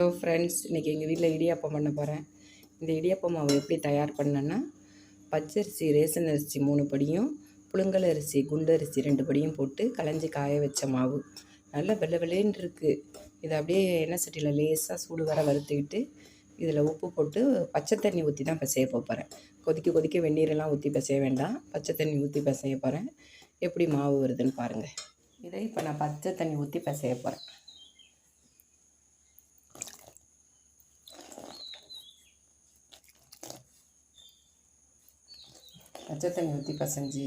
Hello friends இன்றைக்கி எங்கள் வீட்டில் இடியாப்பம் பண்ண போகிறேன் இந்த இடியாப்பம் மாவு எப்படி தயார் பண்ணேன்னா பச்சரிசி ரேசன் அரிசி மூணு படியும் புழுங்கல் அரிசி குண்டு அரிசி ரெண்டு படியும் போட்டு களைஞ்சி காய வச்ச மாவு. நல்லா வெள்ளை வெள்ளேன்னு இருக்குது இதை அப்படியே எண்ணெய் சட்டியில் லேசாக சூடு வர வறுத்துக்கிட்டு இதில் உப்பு போட்டு பச்சை தண்ணி ஊற்றி தான் பிசைய போகிறேன் கொதிக்க கொதிக்க வெந்நீரெல்லாம் ஊற்றி பிசைய வேண்டாம். பச்சை தண்ணி ஊற்றி பிசைய போகிறேன் எப்படி மாவு வருதுன்னு பாருங்கள் இதை இப்போ நான் பச்சை தண்ணி ஊற்றி பிசைய போகிறேன் பச்சை தண்ணி ஊற்றி பசைஞ்சு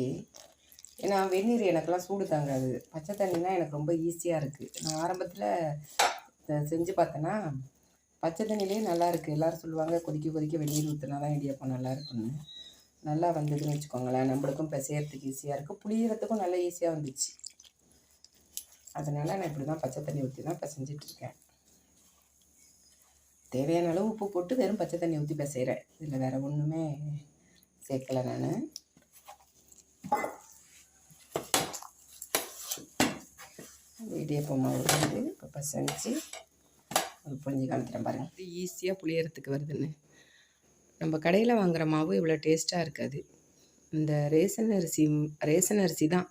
ஏன்னா வெந்நீர் எனக்கெல்லாம் சூடு தாங்காது. பச்சை தண்ணினா எனக்கு ரொம்ப ஈஸியாக இருக்குது நான் ஆரம்பத்தில் செஞ்சு பார்த்தேன்னா பச்சை தண்ணிலே நல்லா இருக்குது எல்லோரும் சொல்லுவாங்க கொதிக்க கொதிக்க வெந்நீர் ஊற்றினா தான் இடியப்பம் நல்லா இருக்குன்னு நல்லா வந்ததுன்னு வச்சுக்கோங்களேன். நம்மளுக்கும் பிசையறதுக்கு ஈஸியாக இருக்கும் புளியறதுக்கும் நல்லா ஈஸியாக வந்துச்சு. அதனால் நான் இப்படி தான் பச்சை தண்ணி ஊற்றி தான் பிசைஞ்சிட்ருக்கேன் தேவையான அளவு உப்பு போட்டு வெறும் பச்சை தண்ணி ஊற்றி பிசைகிறேன் இதில் வேறு ஒன்றுமே சேர்க்கலை நான். இடியப்பம் மாவு வந்து இப்போ பசைஞ்சு அது புரிஞ்சு காமிக்கிறேன் பாருங்கள் இது ஈஸியாக புளியறதுக்கு வருதுன்னு. நம்ம கடையில் வாங்குகிற மாவு இவ்வளோ டேஸ்ட்டாக இருக்காது. இந்த ரேசன் அரிசி ரேசன் அரிசி தான்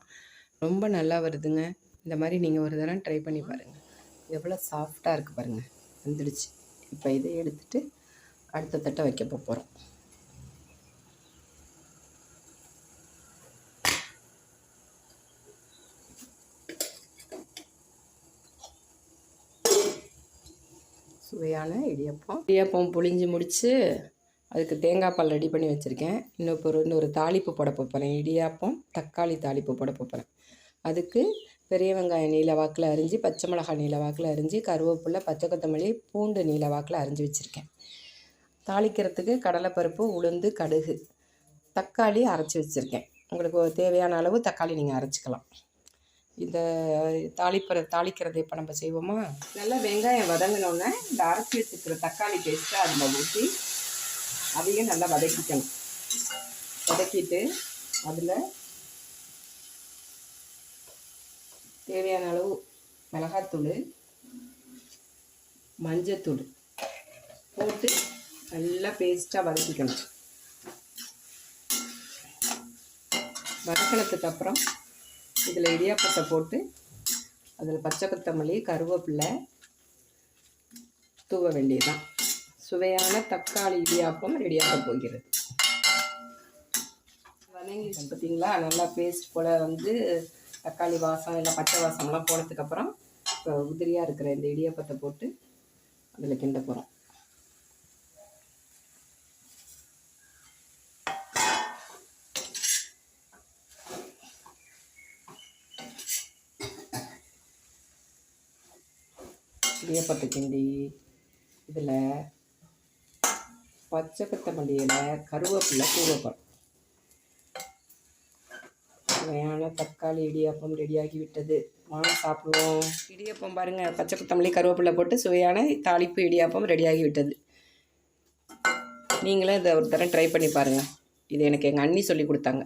ரொம்ப நல்லா வருதுங்க. இந்த மாதிரி நீங்கள் ஒரு தடவை ட்ரை பண்ணி பாருங்கள் எவ்வளோ சாஃப்டாக இருக்குது பாருங்கள் வந்துடுச்சு. இப்போ இதை எடுத்துகிட்டு அடுத்த தட்டை வைக்க போகிறோம் சுவையான இடியப்பம். இடியப்பம் புளிஞ்சு முடித்து அதுக்கு தேங்காய் பால் ரெடி பண்ணி வச்சுருக்கேன். இன்னும் இப்போ ஒரு இன்னொரு தாளிப்பு போட போகிறேன் இடியாப்பம் தக்காளி தாளிப்பு போட போகிறேன் அதுக்கு பெரிய வெங்காயம் நீல வாக்கில் அரிஞ்சு பச்சை மிளகாய் நீல வாக்கில் அரிஞ்சு கருவேப்பிலை பச்சை கொத்தமல்லி பூண்டு நீல வாக்கில் அரிஞ்சு வச்சுருக்கேன். தாளிக்கிறதுக்கு கடலைப்பருப்பு உளுந்து கடுகு தக்காளி அரைச்சி வச்சுருக்கேன். உங்களுக்கு தேவையான அளவு தக்காளி நீங்கள் அரைச்சிக்கலாம். இந்த தாளிப்புற தாளிக்கிறது இப்போ நம்ம செய்வோமா? நல்லா வெங்காயம் வதங்கினோடனே இந்த அரைச்சி வச்சுக்கிற தக்காளி பேஸ்ட்டை அதில் ஊற்றி அதையும் நல்லா வதக்கிக்கணும். வதக்கிட்டு அதில் தேவையான அளவு மிளகாத்தூள் மஞ்சத்தூள் போட்டு நல்லா பேஸ்ட்டாக வதக்கிக்கணும். வதக்கினதுக்கு அப்புறம் இதில் இடியாப்பத்தை போட்டு அதில் பச்சை கொத்தமல்லி கருவேப்பிலை தூவ வேண்டியதுதான். சுவையான தக்காளி இடியாப்பம் ரெடியாக போகிறது. வதங்கி பார்த்தீங்களா? நல்லா பேஸ்ட் போல் வந்து தக்காளி வாசம் இல்லை பச்சை வாசம்லாம் போனதுக்கப்புறம் இப்போ உதிரியாக இருக்கிற இந்த இடியாப்பத்தை போட்டு அதில் கிண்ட போகிறோம் இடியப்பத்தை கிண்டி இதில் பச்சை கொத்தமல்லியில் கருவேப்பிலை தூவப்படும் சுவையான தக்காளி இடியாப்பம் ரெடியாகி விட்டது வாங்க சாப்பிடுவோம். இடியாப்பம் பாருங்கள் பச்சை கொத்தமல்லி கருவேப்பிலை போட்டு சுவையான தாளிப்பு இடியாப்பம் ரெடியாகி விட்டது நீங்களும் இதை ஒரு தரம் ட்ரை பண்ணி பாருங்கள் இது எனக்கு எங்கள் அண்ணி சொல்லி கொடுத்தாங்க.